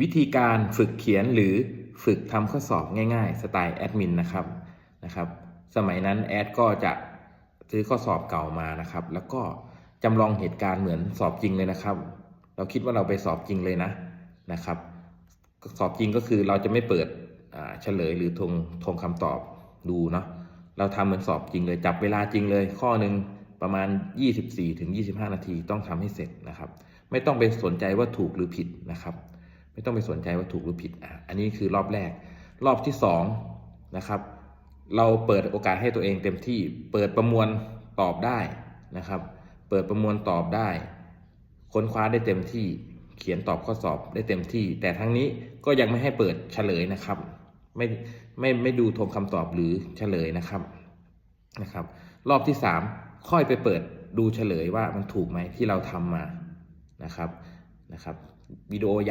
วิธีการฝึกเขียนหรือฝึกทำข้อสอบง่ายๆ สไตล์แอดมินนะครับนะครับ สมัยนั้นแอดก็จะซื้อข้อสอบเก่ามานะครับ แล้วก็จำลองเหตุการณ์เหมือนสอบจริงเลยนะครับ เราคิดว่าเราไปสอบจริงเลยนะนะครับ สอบจริงก็คือเราจะไม่เปิดเฉลยหรือทงทงคำตอบดูเนาะเราทำเหมือนสอบจริงเลยจับเวลาจริงเลย ข้อหนึ่งประมาณ 24ถึง25 นาทีต้องทำให้เสร็จนะครับ ไม่ต้องไปสนใจว่าถูกหรือผิดนะครับ ไม่ต้องไปสนใจว่าถูกหรือผิดอะอันนี้คือรอบแรก รอบที่สองนะครับเราเปิดโอกาสให้ตัวเองเต็มที่เปิดประมวลตอบได้นะครับ เปิดประมวลตอบได้ ค้นคว้าได้เต็มที่เขียนตอบข้อสอบได้เต็มที่ แต่ทั้งนี้ก็ยังไม่ให้เปิดเฉลยนะครับ ไม่ไม่ไม่ดูทงคำตอบหรือเฉลยนะครับนะครับ รอบที่สามค่อยไปเปิดดูเฉลยว่ามันถูกไหมที่เราทำมานะครับนะครับวิดีโอยาว